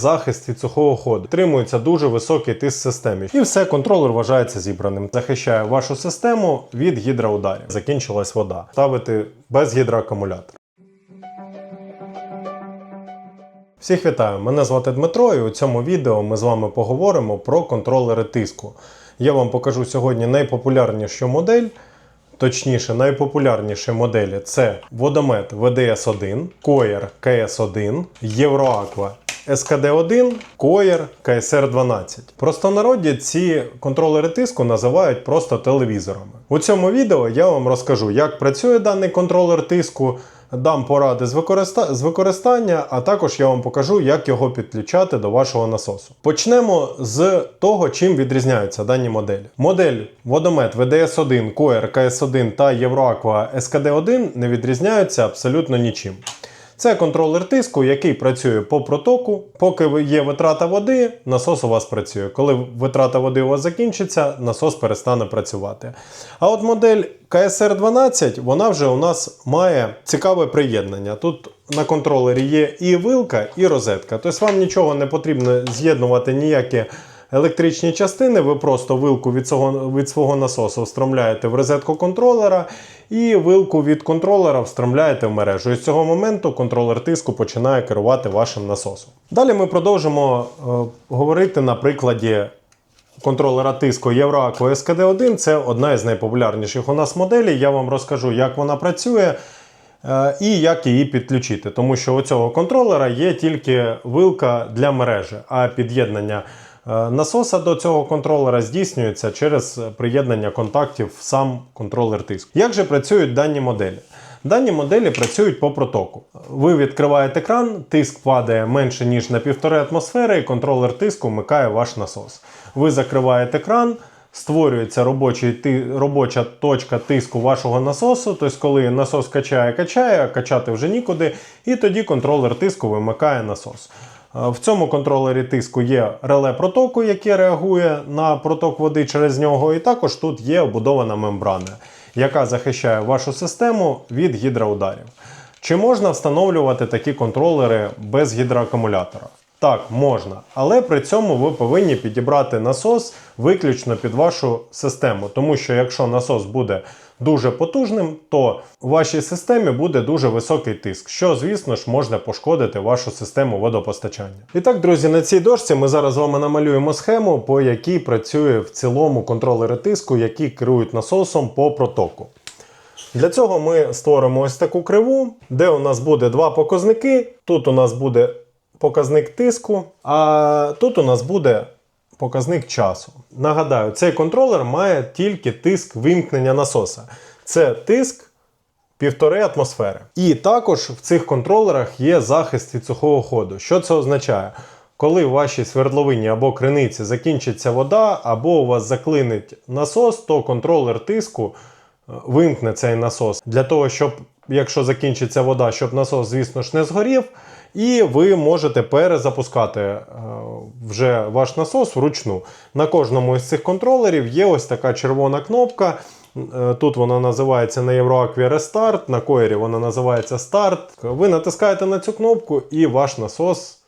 захист від сухого ходу. Тримується дуже високий тиск системі. І все, контролер вважається зібраним. Захищає вашу систему від гідроударів. Закінчилась вода. Ставити без гідроакумулятора. Всіх вітаю! Мене звати Дмитро, і у цьому відео ми з вами поговоримо про контролери тиску. Я вам покажу сьогодні найпопулярнішу модель. Точніше, найпопулярніші моделі це водомет VDS1, Coyer KS1, Euroaqua SKD1, Coyer KSR12. Простонароді ці контролери тиску називають просто телевізорами. У цьому відео я вам розкажу, як працює даний контролер тиску, дам поради з, використа... з використання, а також я вам покажу, як його підключати до вашого насосу. Почнемо з того, чим відрізняються дані моделі. Модель водомет VDS1, Coer KS1 та Euroaqua SKD1 не відрізняються абсолютно нічим. Це контролер тиску, який працює по протоку. Поки є витрата води, насос у вас працює. Коли витрата води у вас закінчиться, насос перестане працювати. А от модель KSR12, вона вже у нас має цікаве приєднання. Тут на контролері є і вилка, і розетка. Тобто вам нічого не потрібно з'єднувати ніякі електричні частини, ви просто вилку від свого, від свого насосу встромляєте в розетку контролера і вилку від контролера встромляєте в мережу. І з цього моменту контролер тиску починає керувати вашим насосом. Далі ми продовжимо е, говорити на прикладі контролера тиску Euroaqua SKD1. Це одна із найпопулярніших у нас моделей. Я вам розкажу, як вона працює. е, І як її підключити, тому що у цього контролера є тільки вилка для мережі, а під'єднання насоса до цього контролера здійснюється через приєднання контактів в сам контролер тиску. Як же працюють дані моделі? Дані моделі працюють по протоку. Ви відкриваєте кран, тиск падає менше ніж на 1,5 атмосфери, і контролер тиску вмикає ваш насос. Ви закриваєте кран, створюється робочий, робоча точка тиску вашого насосу. Тобто, коли насос качає, качає, а качати вже нікуди, і тоді контролер тиску вимикає насос. Е, В цьому контролері тиску є реле протоку, яке реагує на проток води через нього, і також тут є обудована мембрана, яка захищає вашу систему від гідроударів. Чи можна встановлювати такі контролери без гідроакумулятора? Так, можна, але при цьому ви повинні підібрати насос виключно під вашу систему, тому що якщо насос буде дуже потужним, то у вашій системі буде дуже високий тиск, що, звісно ж, може пошкодити вашу систему водопостачання. І так, друзі, на цій дошці ми зараз з вами намалюємо схему, по якій працює в цілому контролери тиску, які керують насосом по протоку. Для цього ми створимо ось таку криву, де у нас буде два показники. Тут у нас буде показник тиску, а тут у нас буде показник часу. Нагадаю, цей контролер має тільки тиск вимкнення насоса. Це тиск півтори атмосфери. І також в цих контролерах є захист від сухого ходу. Що це означає? Коли в вашій свердловині або криниці закінчиться вода, або у вас заклинить насос, то контролер тиску е, вимкне цей насос для того, щоб, якщо закінчиться вода, щоб насос, звісно ж, не згорів, і ви можете перезапускати е, вже ваш насос вручну. На кожному із цих контролерів є ось така червона кнопка. Е, Тут вона називається на Euroaqua Restart, на коєрі вона називається Start. Ви натискаєте на цю кнопку і ваш насос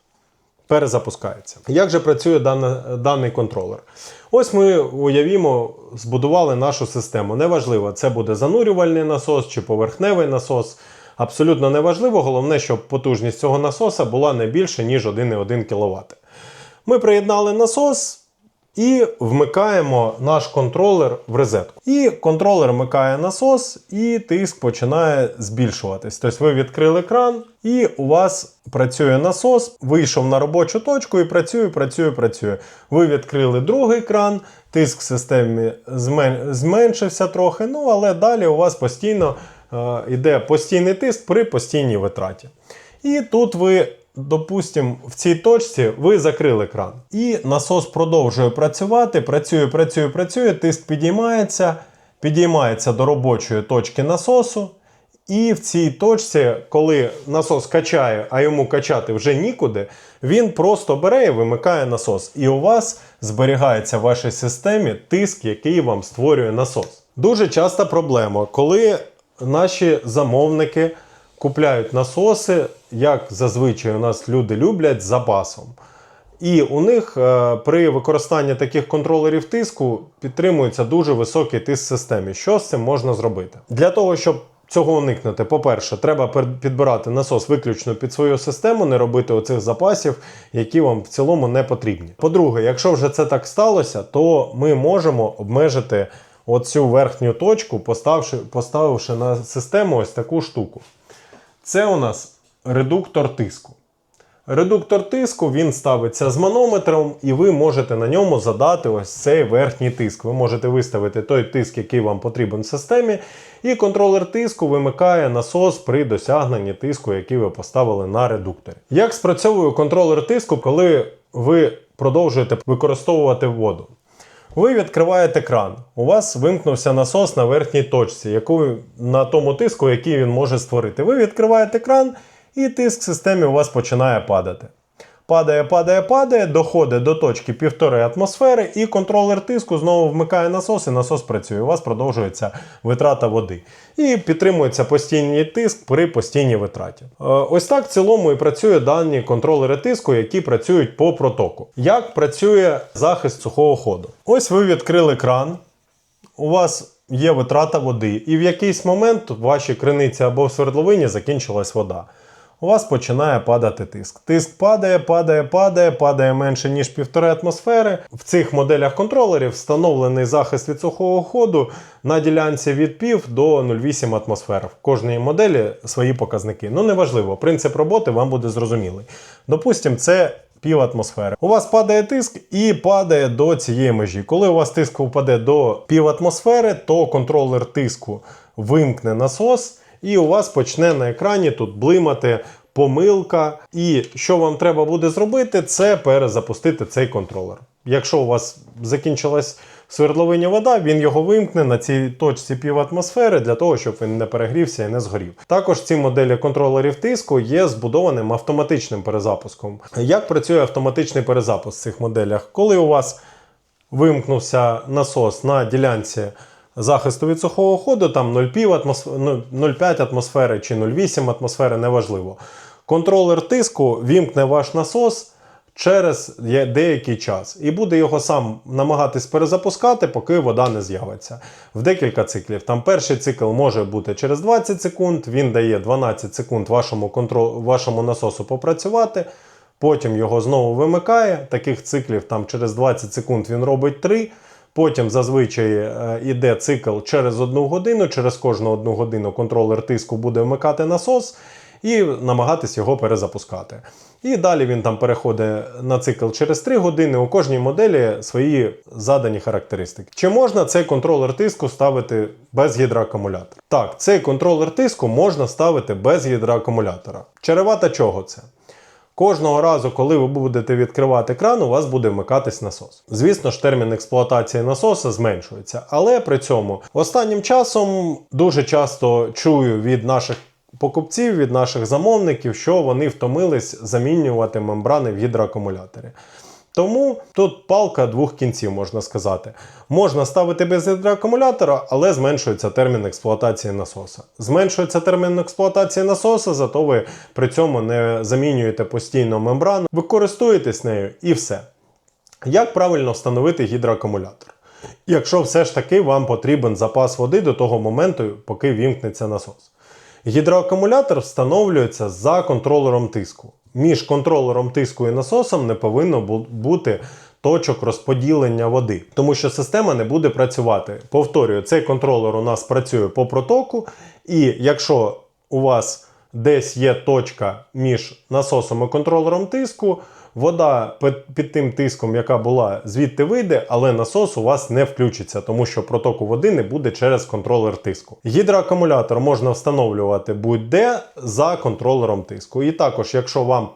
перезапускається. Як же працює дана, даний контролер? Ось ми уявімо, збудували нашу систему. Неважливо, це буде занурювальний насос чи поверхневий насос. Абсолютно неважливо, головне, щоб потужність цього насоса була не більше, ніж 1,1 кВт. Ми приєднали насос і вмикаємо наш контролер в розетку. І контролер вмикає насос, і тиск починає збільшуватись. Тобто ви відкрили кран, і у вас працює насос, вийшов на робочу точку і працює, працює, працює. Ви відкрили другий кран, тиск в системі змен- зменшився трохи, ну але далі у вас постійно йде постійний тиск при постійній витраті. І тут ви, допустимо, в цій точці ви закрили кран. І насос продовжує працювати, працює, працює, працює, тиск підіймається, підіймається до робочої точки насосу. І в цій точці, коли насос качає, а йому качати вже нікуди, він просто бере і вимикає насос. І у вас зберігається в вашій системі тиск, який вам створює насос. Дуже часта проблема, коли наші замовники купляють насоси, як зазвичай у нас люди люблять, з запасом. І у них е, при використанні таких контролерів тиску підтримується дуже високий тиск системі. Що з цим можна зробити? Для того, щоб цього уникнути, по-перше, треба підбирати насос виключно під свою систему, не робити оцих запасів, які вам в цілому не потрібні. По-друге, якщо вже це так сталося, то ми можемо обмежити оцю верхню точку, поставивши, поставивши на систему ось таку штуку. Це у нас редуктор тиску. Редуктор тиску він ставиться з манометром, і ви можете на ньому задати ось цей верхній тиск. Ви можете виставити той тиск, який вам потрібен в системі, і контролер тиску вимикає насос при досягненні тиску, який ви поставили на редукторі. Як спрацьовує контролер тиску, коли ви продовжуєте використовувати воду? Ви відкриваєте кран. У вас вимкнувся насос на верхній точці, яку, на тому тиску, який він може створити. Ви відкриваєте кран, і тиск в системі у вас починає падати. Падає, падає, падає, доходить до точки 1,5 атмосфери, і контролер тиску знову вмикає насос, і насос працює. У вас продовжується витрата води. І підтримується постійний тиск при постійній витраті. Е, Ось так в цілому і працює дані контролери тиску, які працюють по протоку. Як працює захист сухого ходу? Ось ви відкрили кран, у вас є витрата води, і в якийсь момент в вашій криниці або в свердловині закінчилась вода. У вас починає падати тиск. Тиск падає, падає, падає, падає менше, ніж 1,5 атмосфери. В цих моделях контролерів встановлений захист від сухого ходу на ділянці від пів до 0,8 атмосфер. В кожній моделі свої показники. Ну, неважливо, принцип роботи вам буде зрозумілий. Допустимо, це пів атмосфери. У вас падає тиск і падає до цієї межі. Коли у вас тиск впаде до пів атмосфери, то контролер тиску вимкне насос, і у вас почне на екрані тут блимати помилка. І що вам треба буде зробити, це перезапустити цей контролер. Якщо у вас закінчилась в свердловині вода, він його вимкне на цій точці пів атмосфери для того, щоб він не перегрівся і не згорів. Також ці моделі контролерів тиску є збудованим автоматичним перезапуском. Як працює автоматичний перезапуск в цих моделях? Коли у вас вимкнувся насос на ділянці захисту від сухого ходу, там 0,5 атмосф- ну, 0,5 атмосфери чи 0,8 атмосфери, неважливо. Контролер тиску вімкне ваш насос через деякий час і буде його сам намагатись перезапускати, поки вода не з'явиться. В декілька циклів. Там перший цикл може бути через 20 секунд, він дає 12 секунд вашому, контрол, вашому насосу попрацювати. Потім його знову вимикає. Таких циклів там через 20 секунд він робить 3. Потім зазвичай е, йде цикл через одну годину. Через кожну одну годину контролер тиску буде вмикати насос і намагатись його перезапускати. І далі він там переходить на цикл через 3 години. У кожній моделі свої задані характеристики. Чи можна цей контролер тиску ставити без гідроакумулятора? Так, цей контролер тиску можна ставити без гідроакумулятора. Черевата чого це? Кожного разу, коли ви будете відкривати кран, у вас буде вмикатись насос. Звісно ж, термін експлуатації насоса зменшується, але при цьому останнім часом дуже часто чую від наших покупців, від наших замовників, що вони втомились замінювати мембрани в гідроакумуляторі. Тому тут палка двох кінців, можна сказати. Можна ставити без гідроакумулятора, але зменшується термін експлуатації насоса. Зменшується термін експлуатації насоса, зато ви при цьому не замінюєте постійно мембрану, ви нею і все. Як правильно встановити гідроакумулятор? Якщо все ж таки вам потрібен запас води до того моменту, поки вімкнеться насос. Гідроакумулятор встановлюється за контролером тиску. Між контролером тиску і насосом не повинно бути точок розподілення води, тому що система не буде працювати. Повторюю, цей контролер у нас працює по протоку, і якщо у вас десь є точка між насосом і контролером тиску, вода під, тим тиском, яка була, звідти вийде, але насос у вас не включиться, тому що протоку води не буде через контролер тиску. Гідроакумулятор можна встановлювати будь-де за контролером тиску. І також, якщо вам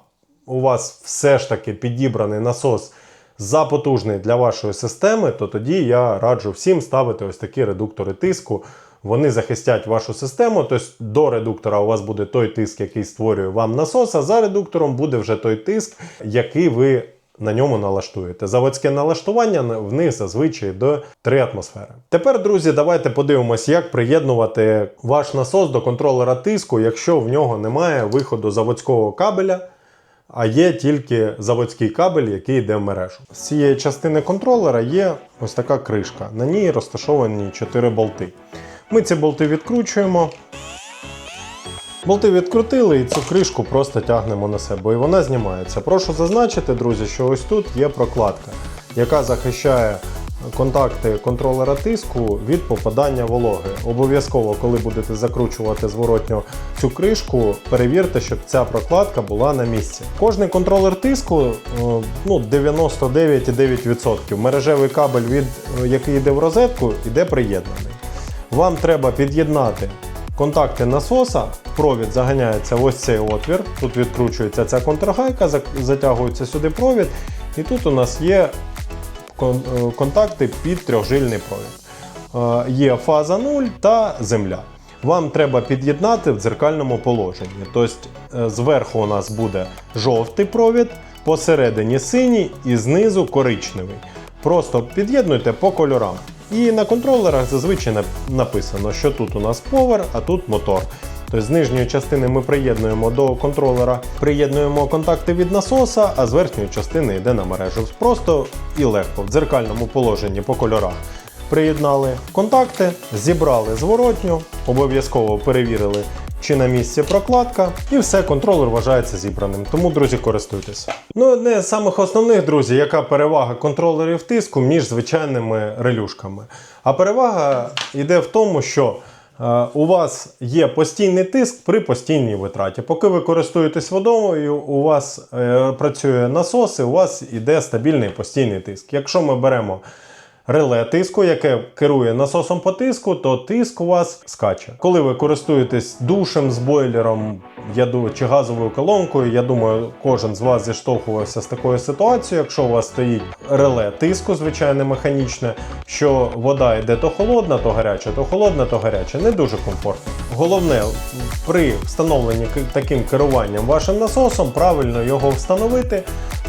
у вас все ж таки підібраний насос запотужний для вашої системи, то тоді я раджу всім ставити ось такі редуктори тиску. Вони захистять вашу систему, тобто до редуктора у вас буде той тиск, який створює вам насос, а за редуктором буде вже той тиск, який ви на ньому налаштуєте. Заводське налаштування в них зазвичай до 3 атмосфери. Тепер, друзі, давайте подивимося, як приєднувати ваш насос до контролера тиску, якщо в нього немає виходу заводського кабеля а є тільки заводський кабель, який йде в мережу. З цієї частини контролера є ось така кришка. На ній розташовані 4 болти. Ми ці болти відкручуємо. Болти відкрутили і цю кришку просто тягнемо на себе, і вона знімається. Прошу зазначити, друзі, що ось тут є прокладка, яка захищає контакти контролера тиску від попадання вологи. Обов'язково, коли будете закручувати зворотньо цю кришку, перевірте, щоб ця прокладка була на місці. Кожний контролер тиску е, ну, 99,9%. Мережевий кабель, від, е, який йде в розетку, йде приєднаний. Вам треба під'єднати контакти насоса, провід заганяється в ось цей отвір. Тут відкручується ця контрагайка, затягується сюди провід, і тут у нас є е, контакти під трьохжильний провід. Е, Є фаза 0 та земля. Вам треба під'єднати в дзеркальному положенні. Тобто зверху у нас буде жовтий провід, посередині синій і знизу коричневий. Просто під'єднуйте по кольорам. І на контролерах зазвичай нап- написано, що тут у нас повер, а тут мотор. Тобто з нижньої частини ми приєднуємо до контролера, приєднуємо контакти від насоса, а з верхньої частини йде на мережу. Просто і легко в дзеркальному положенні по кольорах. Приєднали контакти, зібрали зворотню, обов'язково перевірили, чи на місці прокладка, і все, контролер вважається зібраним. Тому, друзі, користуйтесь. Ну, одне з самих основних, друзі, яка перевага контролерів тиску між звичайними релюшками. А перевага йде в тому, що е, у вас є постійний тиск при постійній витраті. Поки ви користуєтесь водою, у вас е, працює насос, і у вас йде стабільний постійний тиск. Якщо ми беремо реле тиску, яке керує насосом по тиску, то тиск у вас скаче. Коли ви користуєтесь душем з бойлером я чи газовою колонкою, я думаю, кожен з вас зіштовхувався з такою ситуацією, якщо у вас стоїть реле тиску, звичайне механічне, що вода йде то холодна, то гаряча, то холодна, то гаряча. Не дуже комфортно. Головне при встановленні таким керуванням вашим насосом правильно його встановити.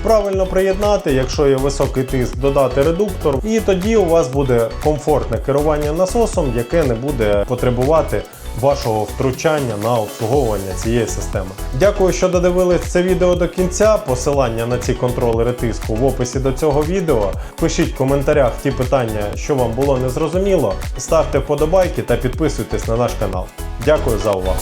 Правильно приєднати, якщо є високий тиск, додати редуктор, і тоді у вас буде комфортне керування насосом, яке не буде потребувати вашого втручання на обслуговування цієї системи. Дякую, що додивились це відео до кінця. Посилання на ці контролери тиску в описі до цього відео. Пишіть в коментарях ті питання, що вам було незрозуміло. Ставте вподобайки та підписуйтесь на наш канал. Дякую за увагу.